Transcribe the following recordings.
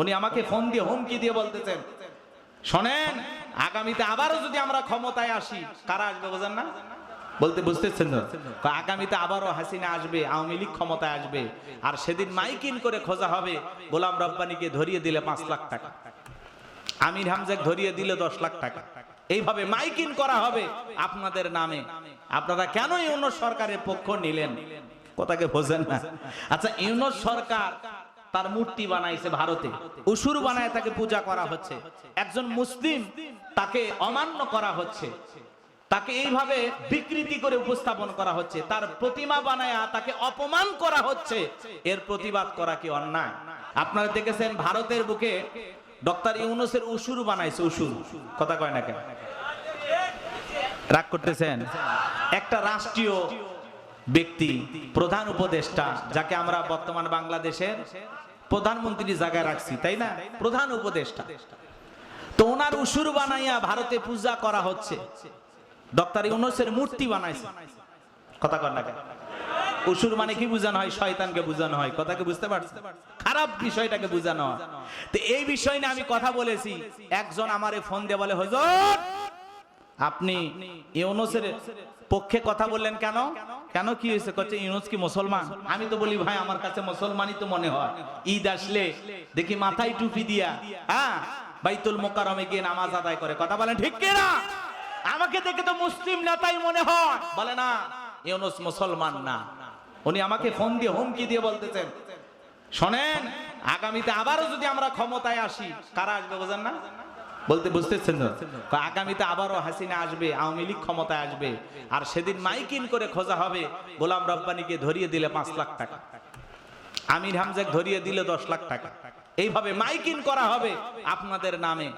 উনি আমাকে ফোন দিয়ে হুমকি দিয়ে বলতেছেন, শোনেন, আগামীতে আবারও যদি আমরা ক্ষমতায় আসি, কারা আসবে বোঝেন না? বলতে বুঝতেছেন? আগামীতে আবারও হাসিনা আসবে, আওয়ামী লীগ ক্ষমতায় আসবে, আর সেদিন মাইকিন করে খোঁজা হবে, গোলাম রব্বানিকে ধরিয়ে দিলে পাঁচ লাখ টাকা। আমির হামজাক ধরিয়ে দিলে দশ লাখ টাকা। এইভাবে মাইকিন করা হবে আপনাদের নামে। আপনারা কেন ইউনুস সরকারের পক্ষ নিলেন? কথাকে বোঝেন না। আচ্ছা ইউনুস সরকার তার মূর্তি বানাইছে ভারতে। উসুর বানায় তাকে পূজা করা হচ্ছে। একজন মুসলিম তাকে অমান্য করা হচ্ছে। তাকে এইভাবে বিকৃতি করে উপস্থাপন করা হচ্ছে। তার প্রতিমা বানায়া তাকে অপমান করা হচ্ছে। এর প্রতিবাদ করা কি অন্যায়? আপনারা দেখেছেন ভারতের বুকে ডক্টর ইউনুসের উসুর বানাইছে, উসুর। কথা কয় না কেন? রাগ করতেছেন? একটা রাষ্ট্রীয় ব্যক্তি, প্রধান উপদেষ্টা, যাকে আমরা বর্তমান বাংলাদেশের প্রধানমন্ত্রী জায়গায় রাখছি, তাই না? প্রধান উপদেষ্টা। তো ওনার উসুর বানাইয়া ভারতে পূজা করা হচ্ছে। ডক্টর ইউনুসের মূর্তি বানাইছে। কথা কর না উসুর মানে কি হয়? শয়তানকে বোঝানো হয়। কথাকে বুঝতে খারাপ বিষয়টাকে তো এই বিষয় নিয়ে আমি কথা বলেছি। একজন আমারে ফোন দিয়ে বলে, হজর, আপনি ইউনুসের পক্ষে কথা বললেন কেন? কেন কি হয়েছে? কচ্ছে, ইউনুস কি মুসলমান? আমি তো বলি, ভাই, আমার কাছে মুসলমানই তো মনে হয়। ঈদ আসলে, দেখি মাথায় টুপি দিয়া হ্যাঁ বাইতুল মোকারমে গিয়ে নামাজ আদায় করে। কথা বলেন ঠিক কিনা আমাকে দেখে তো মুসলিম নেতাই মনে হয়। বলে, না, ইউনুস মুসলমান না। উনি আমাকে ফোন দিয়ে হুমকি দিয়ে বলতেছেন, শোনেন, আগামীতে আবারও যদি আমরা ক্ষমতায় আসি, কারা আসবে, বোঝেন না? বলতে বুঝতেছেন? কয় আগামীতে আবারও হাসিনা আসবে, আওয়ামী লীগ ক্ষমতায় আসবে, আর সেদিন মাইকিন করে খোঁজা হবে, গোলাম রব্বানিকে ধরিয়ে দিলে পাঁচ লাখ টাকা। আমির হামজাক ধরিয়ে দিলে দশ লাখ টাকা। এইভাবে মাইকিন করা হবে আপনাদের নামে।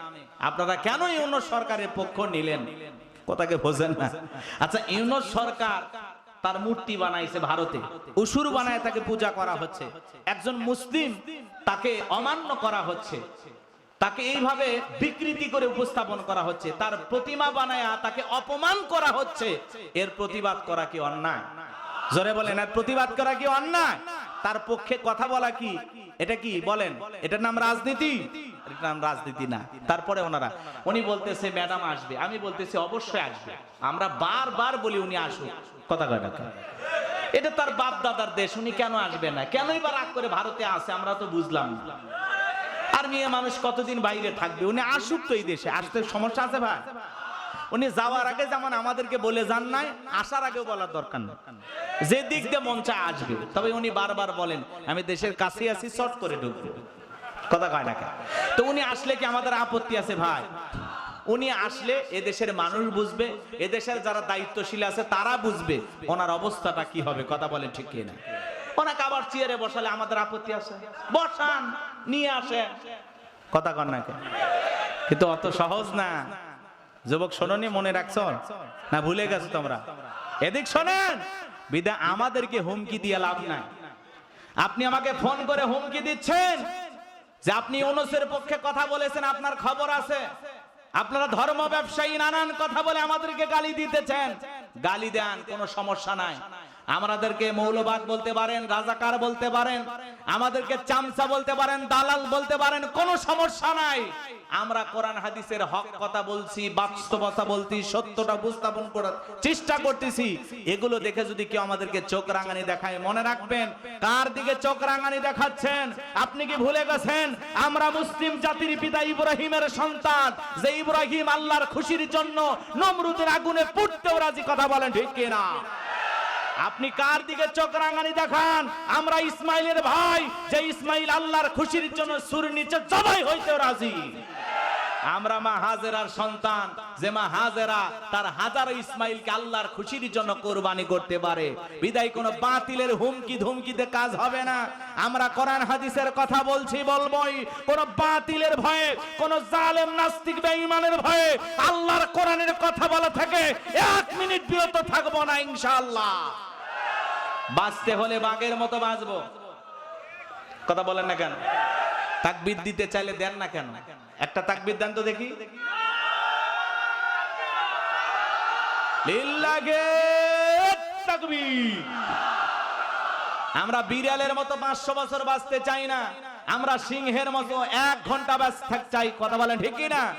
আপনারা কেন ইউনুস সরকারের পক্ষ নিলেন? কথাকে বোঝেন না। আচ্ছা ইউনুস সরকার তার মূর্তি বানাইছে ভারতে। উসুর বানায় তাকে পূজা করা হচ্ছে। একজন মুসলিম তাকে অমান্য করা হচ্ছে। তাকে এইভাবে বিকৃতি করে উপস্থাপন করা হচ্ছে। তার প্রতিমা বানায়া তাকে অপমান করা হচ্ছে। এর প্রতিবাদ করা কি অন্যায়? জোরে বলেন, এর প্রতিবাদ করা কি অন্যায়? তার পক্ষে কথা বলা কি? এটা কি? বলেন, এটার নাম রাজনীতি? নাম রাজনীতি না। তারপরে ওনারা, উনি বলতেছে, ম্যাডাম আসবে। আমি বলতেছি, অবশ্যই আসবে। আমরা বারবার বলি, উনি আসুক। কথা কয় না এটা তার বাপ দাদার দেশ, উনি কেন আসবে না? কেনই বা রাগ করে ভারতে আসে আমরা তো বুঝলাম না। আর মেয়ে মানুষ কতদিন বাইরে থাকবে? উনি আসুক তো এই দেশে। আসতে সমস্যা আছে ভাই? উনি যাওয়ার আগে যেমন আমাদেরকে বলে যান নাই, আসার আগেও বলার দরকার নেই। যে দিক দিয়ে মন চায় আসবে, তবে উনি বারবার বলেন, আমি দেশের কাছে আছি শর্ট করে ঢুকবো কথা কয় না তো উনি আসলে কি আমাদের আপত্তি আছে ভাই? উনি আসলে এদেশের মানুষ বুঝবে, এদেশের যারা দায়িত্বশীল আছে তারা বুঝবে, ওনার অবস্থাটা কি হবে, কথা বলেন ঠিক কি না ওনাকে আবার চেয়ারে বসালে আমাদের আপত্তি আছে। বসান, নিয়ে আসে কথা কন না কিন্তু অত সহজ না। যুবক শোনি মনে রাখছ? না, ভুলে গেছো তোমরা? এদিক শোনেন, বিদা আমাদেরকে হুমকি দিয়ে লাভ নাই। আপনি আমাকে ফোন করে হুমকি দিচ্ছেন যে আপনি অনুসের পক্ষে কথা বলেছেন, আপনার খবর আছে। আপনারা ধর্ম ব্যবসায়ী, নানান কথা বলে আমাদেরকে গালি দিতেছেন। গালি দেন, কোনো সমস্যা নাই। আমাদেরকে মৌলবাদ বলতে পারেন, রাজাকার বলতে পারেন, আমাদেরকে চামচা বলতে পারেন, দালাল বলতে পারেন, কোনো সমস্যা নাই। আমরা কোরআন হাদিসের হক কথা বলছি, বাস্তবতা বলছি, সত্যটা উপস্থাপন করার চেষ্টা করতেছি। এগুলো দেখে যদি কেউ আমাদেরকে চোখ রাঙানি দেখায়, মনে রাখবেন, কার দিকে চোখ রাঙানি দেখাচ্ছেন? আপনি কি ভুলে গেছেন? আমরা মুসলিম জাতির পিতা ইব্রাহিমের সন্তান, যে ইব্রাহিম আল্লাহর খুশির জন্য নমরুদের আগুনে পুড়তেও রাজি, কথা বলেন ঠিক কিনা? আপনি কার দিকে চোখ রাঙানি দেখান? আমরা ইসমাইলের ভাই, যে ইসমাইল আল্লাহর খুশির জন্য সুর নিচে জবাই হইতে রাজি। আমরা মা হাজেরার সন্তান, যে মা হাজেরা তার হাজারো ইসমাইলকে আল্লাহর খুশির জন্য কোরবানি করতে পারে। বিদায় কোনো বাতিলের হুমকি ধুমকিতে কাজ হবে না। আমরা কোরআন হাদিসের কথা বলছি, বলবই। কোন বাতিলের ভয়ে, কোন জালেম নাস্তিক বেঈমানের ভয়ে আল্লাহর কোরআনের কথা বলা থেকে এক মিনিট বিরত থাকব না ইনশাআল্লাহ। বাঁচতে হলে বাঘের মতো বাঁচবো। কথা বলেন না কেন? তাকবির দিতে চাইলে দেন না কেন? একটা তাকবির দেন তো দেখি। আমরা বিড়ালের মতো পাঁচশো বছর বাঁচতে চাই না। আমরা সিংহের মতো এক ঘণ্টা থাক চাই। কথা বলেন ঠিক না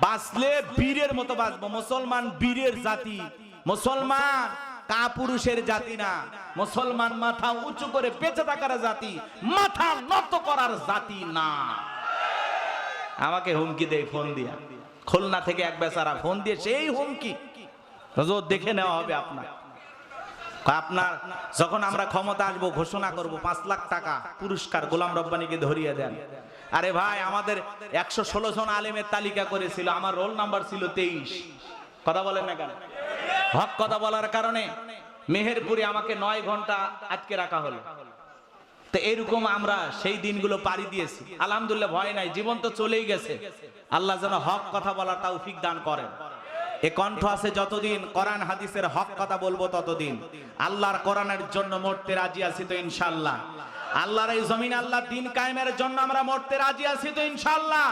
বাঁচলে বীরের মতো বাঁচবো। মুসলমান বীরের জাতি। মুসলমান কাপুরুষের জাতি না। মুসলমান মাথা উঁচু করে বেঁচে থাকার জাতি। মাথা নত করার জাতি না। আমাকে হুমকি দেয়, ফোন দিয়া। খুলনা থেকে এক বেচারা ফোন দিয়ে, সেই হুমকি। হুজুর দেখে নেওয়া হবে আপনার। আপনার, যখন আমরা ক্ষমতা আসব, ঘোষণা করব, পাঁচ লাখ টাকা পুরস্কার গোলাম রব্বানিকে ধরিয়ে দেন। আরে ভাই, আমাদের একশো ষোলো জন আলেমের তালিকা করেছিল, আমার রোল নাম্বার ছিল তেইশ। কথা বলেন না কেন? হক কথা বলার কারণে মেহেরপুরে আমাকে নয় ঘণ্টা আটকে রাখা হলো। তো এরকম আমরা সেই দিনগুলো পাড়ি দিয়েছি। আলহামদুলিল্লাহ ভয় নাই, জীবন তো চলেই গেছে। আল্লাহ যেন হক কথা বলার তৌফিক দান করেন। এ কণ্ঠ আছে যতদিন কোরআন হাদিসের হক কথা বলব ততদিন। আল্লাহর কোরআনের জন্য মরতে রাজি আছি তো ইনশাল্লাহ আল্লাহর এই জমিন আল্লাহ দিন কায়েমের জন্য আমরা মরতে রাজি আছি তো ইনশাল্লাহ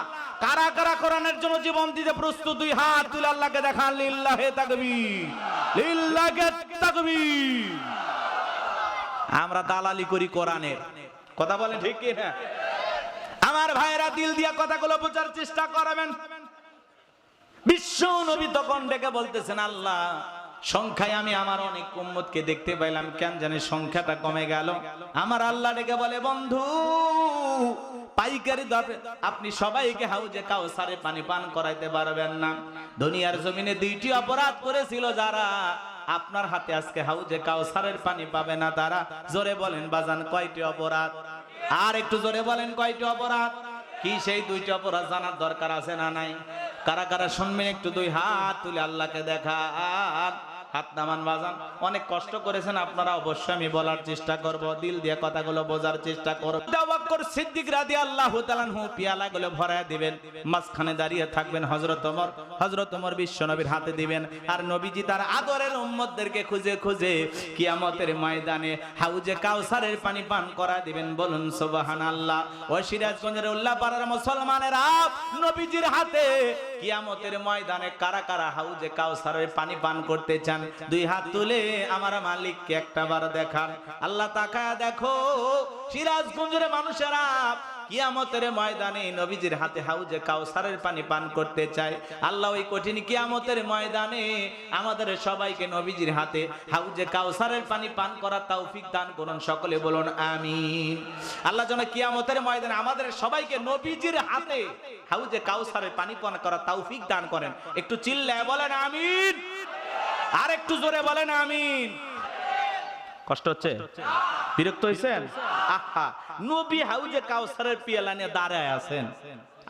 কারা কারা কোরআনের জন্য জীবন দিতে প্রস্তুত, দুই হাত তুলে আল্লাহকে দেখান, লিল্লাহে তাকবীর লিল্লাহে তাকবীর। আমরা দালালি করি কোরআনের। কথা বলেন ঠিক কি না? আমার ভাইয়েরা দিল দিয়া কথাগুলো বোঝার চেষ্টা করাবেন। বিশ্ব নবী তখন ডেকে বলতেছেন, আল্লাহ, সংখ্যায় আমি আমার অনেক উম্মতকে দেখতে পাইলাম, কেন জানি সংখ্যাটা কমে গেল। আমার আল্লাহ ডেকে বলে, বন্ধু, পাইকারি দরে আপনি সবাইকে হাউজে কাউসারে পানি পান করাইতে পারবেন না। দুনিয়ার জমিনে দুইটি অপরাধ করেছিল যারা আপনার হাতে আজকে হাউজে কাউসারের পানি পাবে না তারা? জোরে বলেন, বাজান, কয়টি অপরাধ? আর একটু জোরে বলেন, কয়টি অপরাধ? কি সেই দুইটি অপরাধ জানার দরকার আছে না নাই? কারা কারা শুনবেন, একটু দুই হাত তুলে আল্লাহকে দেখা হাত নামান বাজান। অনেক কষ্ট করেছেন আপনারা, অবশ্যই আমি বলার চেষ্টা করব, দিল দিয়ে কথাগুলো বোঝার চেষ্টা করব। সিদ্দিক রাদিয়াল্লাহু তাআলা হু পিয়ালাগুলো ভরায় দিবেন, মাঝখানে দাঁড়িয়ে থাকবেন হযরত ওমর, হযরত বিশ্ব নবীর হাতে দিবেন, আর নবীজি তার আদরের উম্মতদেরকে খুঁজে খুঁজে কিয়ামতের ময়দানে হাউজে কাউসারের পানি পান করা দিবেন, বলুন সুবহানাল্লাহ। ও সিরাজগঞ্জের উল্লাপাড়ার মুসলমানেরা নবীজির হাতে কিয়ামতের ময়দানে কারা কারা হাউজে কাউসারের পানি পান করতে চান দুই হাত তুলে আমার মালিককে একটা বার দেখান। আল্লাহ তাকায় দেখো, সিরাজগঞ্জের মানুষেরা কিয়ামতের ময়দানে নবীজির হাতে হাউজে কাউসারের পানি পান করতে চায়। আল্লাহ ওই কঠিন কিয়ামতের ময়দানে আমাদের সবাইকে নবীজির হাতে হাউজে কাউসারের পানি পান করার তৌফিক দান করুন। সকলে বলুন, আমিন। আল্লাহ যেন কিয়ামতের ময়দানে আমাদের সবাইকে নবীজির হাতে হাউজে কাউসারের পানি পান করার তৌফিক দান করেন। একটু চিল্লায় বলেন, আমিন। আর একটু জোরে বলেন, আমিন। কষ্ট হচ্ছে? বিরক্ত হয়েছেন আহা, নবী হাউজে কাউসারের পিয়ালা নিয়ে দাঁড়ায় আছেন।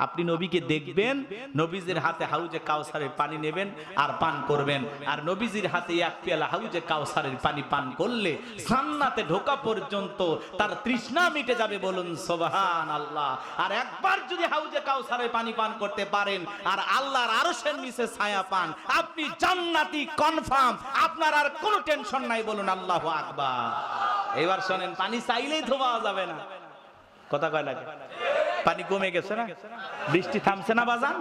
আপনি নবীকে দেখবেন, নবীজির হাতে হাউজে কাউসারের পানি নেবেন আর পান করবেন। আর নবীজির হাতে এক পেয়ালা হাউজে কাউসারের পানি পান করলে জান্নাতে ঢোকা পর্যন্ত তার তৃষ্ণা মিটে যাবে বলুন সোবাহান আল্লাহ আর একবার যদি হাউজে কাউসারের পানি পান করতে পারেন, আর আল্লাহর আরশের নিচে ছায়া পান, আপনি জান্নাতি কনফার্ম আপনার আর কোনো টেনশন নাই বলুন, আল্লাহ আকবার। এবার শোনেন, পানি চাইলেই ধোয়া যাবে না। কথা কয় লাগে পানি কমে গেছে না? বৃষ্টি থামছে না বাজান?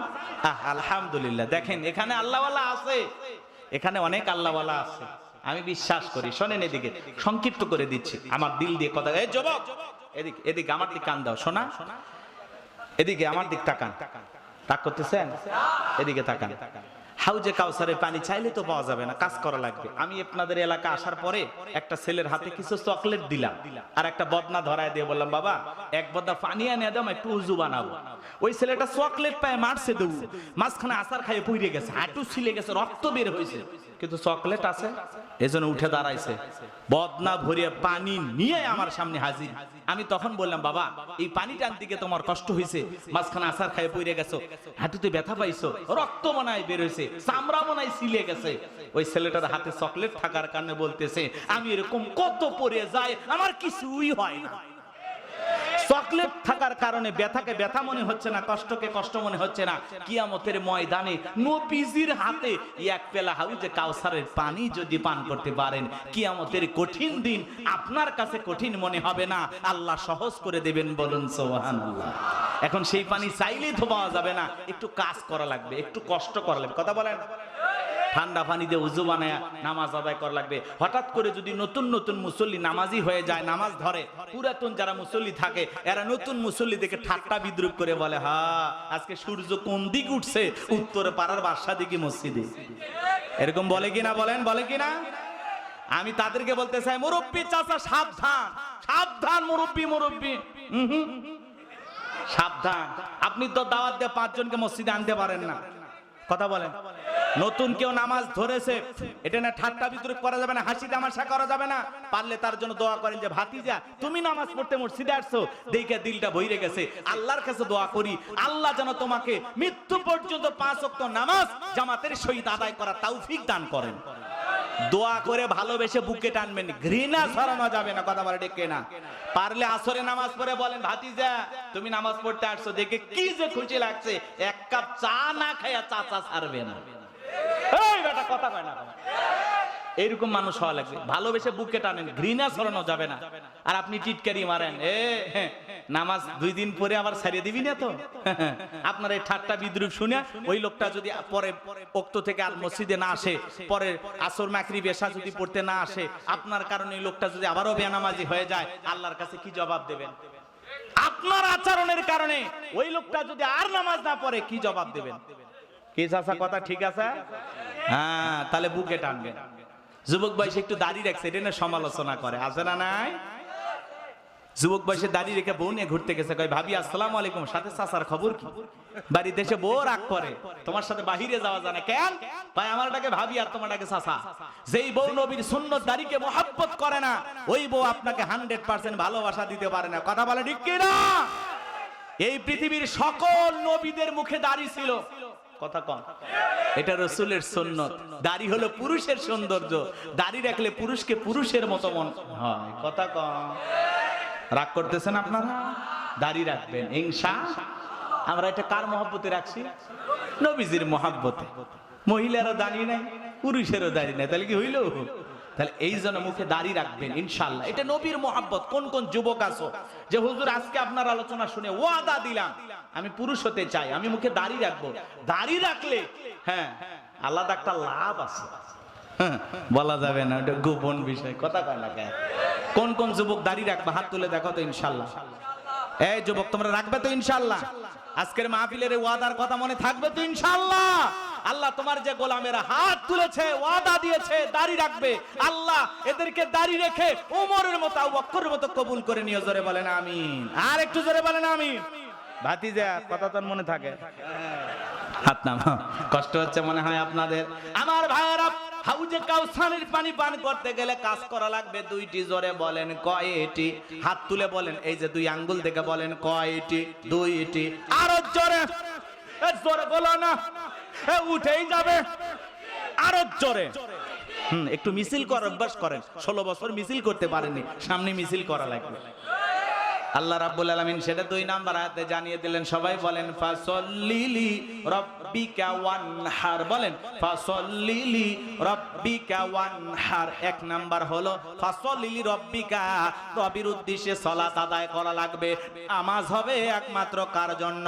আলহামদুলিল্লাহ। দেখেন, এখানে আল্লাহওয়ালা আছে। এখানে অনেক আল্লাহওয়ালা আছে। আমি বিশ্বাস করি, শোনেন এদিকে, সংক্ষিপ্ত করে দিচ্ছি। আমার দিল দিয়ে কথা এই যুবক, এদিকে এদিকে, আমার দিক কান দাও, শোনা। এদিকে আমার দিক তাকান। তাক করতেছেন? এদিকে তাকান। হাউজে কাউসারে পানি চাইলে তো পাওয়া যাবে না, কাজ করা লাগবে। আমি আপনাদের এলাকা আসার পরে একটা ছেলের হাতে কিছু চকলেট দিলাম, আর একটা বদনা ধরায় দিয়ে বললাম, বাবা, এক বদনা পানি এনে দাও একটু উজু বানাবো। ওই ছেলেটা চকলেট পায় মারছে দেবু মাঝখানে আসার খাইয়ে পুড়ে গেছে, হাঁটু ছিলে গেছে, রক্ত বের হয়েছে কিন্তু চকলেট আছে, এজন্য উঠে দাঁড়াইছে। বদনা ভরিয়ে পানি নিয়ে আমার সামনে হাজির। আমি তখন বললাম, বাবা, এই পানি টান দিকে তোমার কষ্ট হয়েছে মাঝখানে আসার খাইয়ে পড়ে গেছো, হাঁটুতে ব্যথা পাইছো, রক্ত মনায় বের হয়েছে চামড়া মনায় সিলে গেছে। ওই ছেলেটার হাতে চকলেট থাকার কারণে বলতেছে, আমি এরকম কত পরে যাই, আমার কিছুই হয় না। চকলেট থাকার কারণে ব্যথাকে ব্যথা মনে হচ্ছে না, কষ্টকে কষ্ট মনে হচ্ছে না। কিয়ামতের ময়দানে নবীজির হাতে এক পেলা হাউজে কাউসারের পানি যদি পান করতে পারেন, কিয়ামতের কঠিন দিন আপনার কাছে কঠিন মনে হবে না। আল্লাহ সহজ করে দেবেন বলুন, সুবহানাল্লাহ। এখন সেই পানি চাইলেই তো পাওয়া যাবে না, একটু কাজ করা লাগবে, একটু কষ্ট করা লাগবে। কথা বলেন। ঠান্ডা পানি দিয়ে উজু বানায় নামাজ আদায় করা লাগবে। হঠাৎ করে যদি নতুন নতুন মুসল্লি নামাজি হয়ে যায়, নামাজ ধরে, পুরাতন যারা মুসল্লি থাকে, এরা নতুন মুসল্লি দেখে ঠাট্টা বিদ্রুপ করে বলে, হা, আজকে সূর্য কোন দিক উঠছে? উত্তরে পাড়ার বাসা দিকে মসজিদে। এরকম বলে কিনা বলেন, বলে কিনা? আমি তাদেরকে বলতে চাই, মুরব্বী চাচা, সাবধান সাবধান মুরব্বী মুরব্বী। সাবধান। আপনি তো দাওয়াত দিয়ে পাঁচজনকে মসজিদে আনতে পারেন না। কথা বলেন। নতুন কেউ নামাজ ধরেছে, এটা না ঠাট্টা বিদ্রুপ করা যাবে না, হাসি তামাশা করা যাবে না। পারলে তার জন্য দোয়া করেন যে, ভাতিজা, তুমি নামাজ পড়তে মসজিদে আসছো, দেখে দিলটা ভইরে গেছে। আল্লাহর কাছে দোয়া করি, আল্লাহ যেন তোমাকে মৃত্যু পর্যন্ত পাঁচ ওয়াক্ত নামাজ জামাতের সহিত আদায় করা তৌফিক দান করেন। দোয়া করে ভালোবেসে বুকে টানবেন, ঘৃণা ছড়ানো যাবে না, কথা বলে ডেকে না। পারলে আসরে নামাজ পড়ে বলেন, ভাতিজা, তুমি নামাজ পড়তে আসছো, দেখে কি যে খুশি লাগছে, এক কাপ চা না খাইয়া চাচা ছাড়বে না। এইরকম মানুষ হওয়া লাগবে। ভালোবেসে বুকে টানেন, ঘৃণা যাবে না। আর আপনি টিটকারি মারেন, এ নামাজ দুই দিন পরে আবার ছাড়িয়ে দিবি না তো? আপনার এই ঠাট্টা বিদ্রুপ শুনে ওই লোকটা যদি পরে উক্ত থেকে আর মসজিদে না আসে, পরে আসর মাকরি বেশা যদি পড়তে না আসে, আপনার কারণে ওই লোকটা যদি আবারও বেনামাজি হয়ে যায়, আল্লাহর কাছে কি জবাব দেবেন? আপনার আচরণের কারণে ওই লোকটা যদি আর নামাজ না পড়ে, কি জবাব দেবেন? কি চাচা কথা ঠিক আছে? হ্যাঁ তাহলে বুকে টানবেন যুবক বয়সে একটু দাঁড়িয়ে রাখছে এটা নিয়ে সমালোচনা করে। আছে না নাই? যুবক বয়সে দাঁড়িয়ে রেখে বউ নিয়ে ঘুরতে গেছে কয় ভাবি আসসালামু আলাইকুম সাথে চাচার খবর কি? বাড়িতে এসে বউ রাগ করে তোমার সাথে বাহিরে যাওয়া যায় না কেন? ভাই আমারটাকে ভাবি আর তোমারটাকে চাচা। যেই বউ নবীর সুন্নত দাড়িকে মোহাব্বত করে না ওই বউ আপনাকে হান্ড্রেড পার্সেন্ট ভালোবাসা দিতে পারে না। কথা বলে ঠিক কি না এই পৃথিবীর সকল নবীদের মুখে দাড়ি ছিল। কথা কম। এটা রসুলের সুন্নত। দাড়ি হলো পুরুষের সৌন্দর্য। দাড়ি রাখলে পুরুষকে পুরুষের মতো মন হয়। কথা কম। রাগ করতেছেন আপনারা? দাড়ি রাখবেন। হিংসা আমরা এটা কার মহব্বতে রাখছি? নবীজির মহাব্বতে। মহিলারও দাঁড়িয়ে নাই পুরুষেরও দাঁড়িয়ে নাই। তাহলে কি হইল? তাহলে এই জন্য মুখে দাঁড়িয়ে রাখবেন ইনশাল্লাহ এটা নবীর মহাব্বত। কোন কোন যুবক আছো? যে হুজুর আজকে আপনার আলোচনা শুনে ওয়াদা দিলাম। আমি পুরুষ হতে চাই আমি মুখে দাঁড়িয়ে রাখব। দাঁড়িয়ে রাখলে হ্যাঁ আলাদা একটা লাভ আছে। হ্যাঁ, বলা যাবে না ওটা গোপন বিষয় কথা কয় না কোন? কোন যুবক দাঁড়িয়ে রাখবে হাত তুলে দেখো তো ইনশাল্লাহ। এই যুবক তোমরা রাখবে তো ইনশাল্লাহ। আজকের মাহফিলের ওয়াদার কথা মনে থাকবে তো ইনশাল্লাহ। আল্লাহ তোমার যে গোলামেরা হাত তুলেছে ওয়াদা দিয়েছে দাড়ি রাখবে। আল্লাহ এদেরকে দাড়ি রেখে ওমরের মতো আবু মতো কবুল করে নিয়ে জোরে বলেন আমিন। আর একটু জোরে বলেন আমিন। ভাতিজা কথা তোর মনে থাকে। হাত কষ্ট হচ্ছে মনে হয় আপনাদের। আমার ভাইয়েরা, হাউজে কাউসানের পানি পান করতে গেলে কাজ করা লাগবে। দুইটি জোরে বলেন কয়টি? হাত তুলে বলেন, এই যে দুই আঙ্গুল থেকে বলেন কয়টি? দুইটি। আরও জোরে। জোরে বলো না। এ উঠেই যাবে। আরও জোরে। হুম, একটু মিছিল কর, অভ্যাস করেন। ষোলো বছর মিছিল করতে পারেননি। সামনে মিছিল করা লাগবে। আল্লাহ রাব্বুল আলামিন সেটা দুই নাম্বার আয়াতে জানিয়ে দিলেন, সবাই বলেন, ফাসল্লিলি রাব্বিকা ওয়ানহার। বলেন, ফাসল্লিলি রাব্বিকা ওয়ানহার। এক নাম্বার হলো, ফাসল্লিলি রাব্বিকা রবির উদ্দেশ্যে সালাত আদায় করা লাগবে। নামাজ হবে একমাত্র কার জন্য?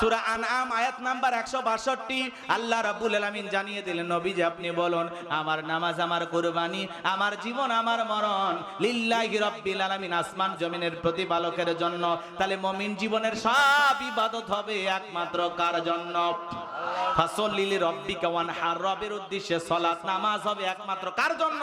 সূরা আনআম আয়াত নাম্বার 162 আল্লাহ রাব্বুল আলামিন জানিয়ে দিলেন নবী যে আপনি বলুন, আমার নামাজ আমার কুরবানি, আমার জীবন আমার মরণ, লিল্লাহি রাব্বিল আলামিন আসমান জমিনের প্রতিপালকের জন্য। তাহলে মুমিন জীবনের সব ইবাদত হবে একমাত্র কার জন্য? ফাসল্লিলি রব্বিকা ওয়ানহার, রবের উদ্দেশ্যে সালাত নামাজ হবে একমাত্র কার জন্য?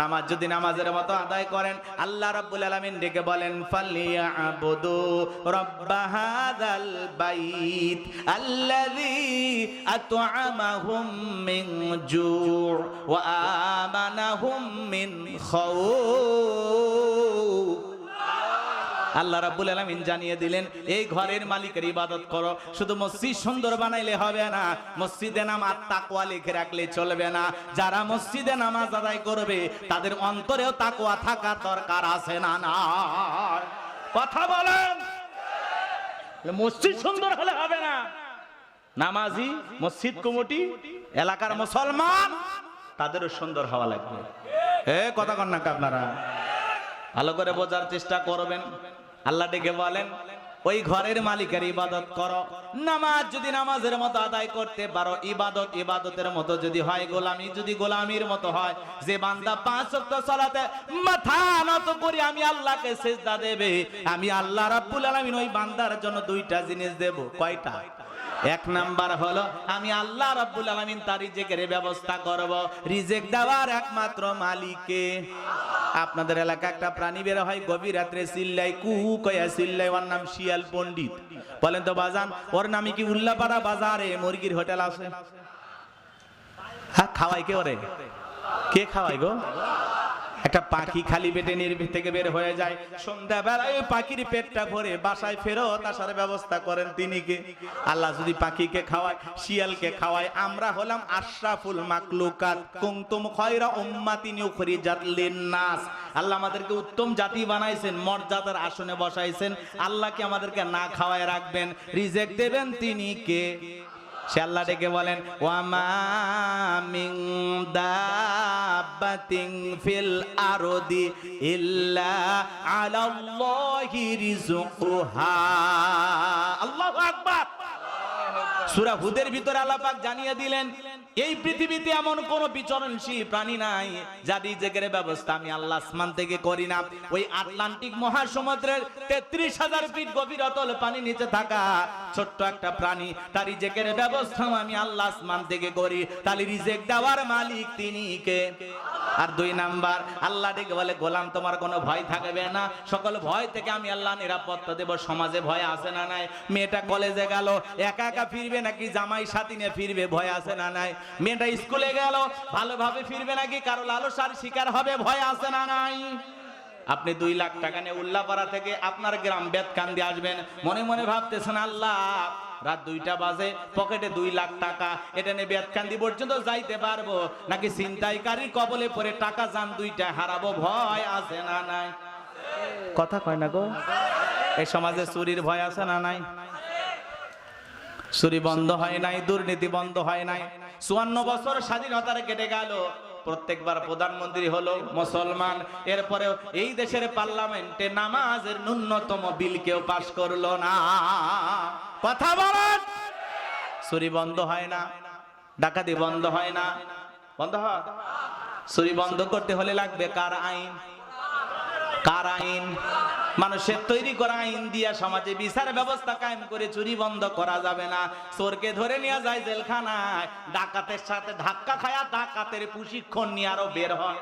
নামাজ যদি নামাজের মতো আদায় করেন, আল্লাহ রাব্বুল আলামিন ডেকে বলেন রব্বাহাদাল বাইত ওয়া আমানাহুম মিন খাউফ আল্লাহ রাব্বুল আলামিন জানিয়ে দিলেন, এই ঘরের মালিকের ইবাদত করো, শুধু মসজিদ সুন্দর বানাইলে হবে না, মসজিদে নামাজ তাকওয়া লিখে রাখলে চলবে না। যারা মসজিদে নামাজ আদায় করবে, তাদের অন্তরেও তাকওয়া থাকা দরকার আছে না না? কথা বলেন। মসজিদ সুন্দর হলে হবে না। নামাজি, মসজিদ কমিটি, এলাকার মুসলমান, তাদেরও সুন্দর হওয়া লাগবে। এ, কথা কন না আপনারা? ভালো করে বোঝার চেষ্টা করবেন। আল্লাহ ডেকে বলেন, ওই ঘরের মালিকের ইবাদত করো। নামাজ যদি নামাজের মতো আদায় করতে পারো, ইবাদত ইবাদতের মতো যদি হয়, গোলামি যদি গোলামির মতো হয়, যে বান্দা পাঁচ ওয়াক্ত সালাতে মাথা নত করে আমি আল্লাহকে সেজদা দেবে, আমি আল্লাহ রাব্বুল আলামিন ওই বান্দার জন্য দুইটা জিনিস দেব। কয়টা? এক নাম্বার হলো, আমি আল্লাহ রাব্বুল আলামিন তার রিজেকের ব্যবস্থা করব। রিজেক দেওয়ার একমাত্র মালিকে। আপনাদের এলাকা একটা প্রাণী বের হয় গভীর রাত্রে সিল্লাই, কু কয়া সিল্লাই, ওর নাম শিয়াল পণ্ডিত। বলেন তো, বাজান, ওর নামে কি উল্লাপাড়া বাজারে মুরগির হোটেল আছে? হ্যাঁ খাওয়াই কে ওরে? কে খাওয়াই গো? একটা পাখি খালি পেটে নির্ভীক থেকে বের হয়ে যায়। সন্ধ্যাবেলায় পাখির পেটটা ভরে বাসায় ফেরত আসার ব্যবস্থা করেন তিনি কে? আল্লাহ যদি পাখিকে খাওয়ায়, শিয়ালকে খাওয়ায়, আমরা হলাম আশরাফুল মাকলুকাত কুনতুম খয়রা উম্মাতিন উখরিজাত লিন্নাস। আল্লাহ আমাদেরকে উত্তম জাতি বানাইছেন, মর্যাদার আসনে বসাইছেন। আল্লাহকে আমাদেরকে না খাওয়ায় রাখবেন? রিজেক দেবেন তিনি কে? সে আল্লাহ ডেকে বলেন ওয়ামা মিন দাব্বাতিন ফিল আরদি ইল্লা আলাল্লাহি রিজকুহা আল্লাহু আকবার। সূরা হুদের ভিতরে আল্লাহ পাক জানিয়ে দিলেন এই পৃথিবীতে এমন কোন বিচরণশীল প্রাণী নাই যা রিজেকের ব্যবস্থা আমি আল্লাহ আসমান থেকে করি না। ওই আটলান্টিক মহাসমুদ্রের তেত্রিশ হাজার ফিট গভীর অতল পানি নিচে থাকা ছোট্ট একটা প্রাণী, তার রিজেকের ব্যবস্থা আমি আল্লাহ আসমান থেকে করি। তাহলে রিজেক দেওয়ার মালিক তিনি কে? আর দুই নাম্বার, আল্লাহ ডেকে বলে, গোলাম, তোমার কোনো ভয় থাকবে না। সকল ভয় থেকে আমি আল্লাহ নিরাপত্তা দেব। সমাজে ভয় আছে না নাই? মেয়েটা কলেজে গেল, একা একা ফিরবে নাকি জামাই সাথী নিয়ে ফিরবে? ভয় আছে না নাই? মেয়েটা স্কুলে গেল, ভালোভাবে ফিরবে নাকি? কারও লালসার শিকার হবে, ভয় আছে না নাই? আপনি দুই লাখ টাকা নিয়ে উল্লাপাড়া থেকে আপনার গ্রাম বেতকান্দি আসবেন। মনে মনে ভাবতেছেন, আল্লাহ, রাত দুইটা বাজে, পকেটে দুই লাখ টাকা, এটা নিয়ে বেতকান্দি পর্যন্ত যাইতে পারব? নাকি ছিনতাইকারীর কবলে পরে টাকা যান দুইটা হারাবো? ভয় আছে না নাই? কথা কয় না গো। এই সমাজে চুরির ভয় আছে না নাই? চুরি বন্ধ হয় নাই, দুর্নীতি বন্ধ হয় নাই। চুয়ান্ন বছর স্বাধীনতার কেটে গেল। প্রত্যেকবার প্রধানমন্ত্রী হলো মুসলমান। এরপরেও এই দেশের পার্লামেন্টে নামাজের ন্যূনতম বিল কেউ পাশ করল না। কথা বলেন। চুরি বন্ধ হয় না, ডাকাতি বন্ধ হয় না। বন্ধ হয়? চুরি বন্ধ করতে হলে লাগবে কার আইন? কার আইন? মানুষের তৈরি করা আইন দিয়া সমাজে বিচার ব্যবস্থা কায়েম করে চুরি বন্ধ করা যাবে না। চোরকে ধরে নিয়ে যায় জেলখানায়, ডাকাতের সাথে ধাক্কা খায়া ডাকাতের প্রশিক্ষণ নিয়ে আরও বের হয়।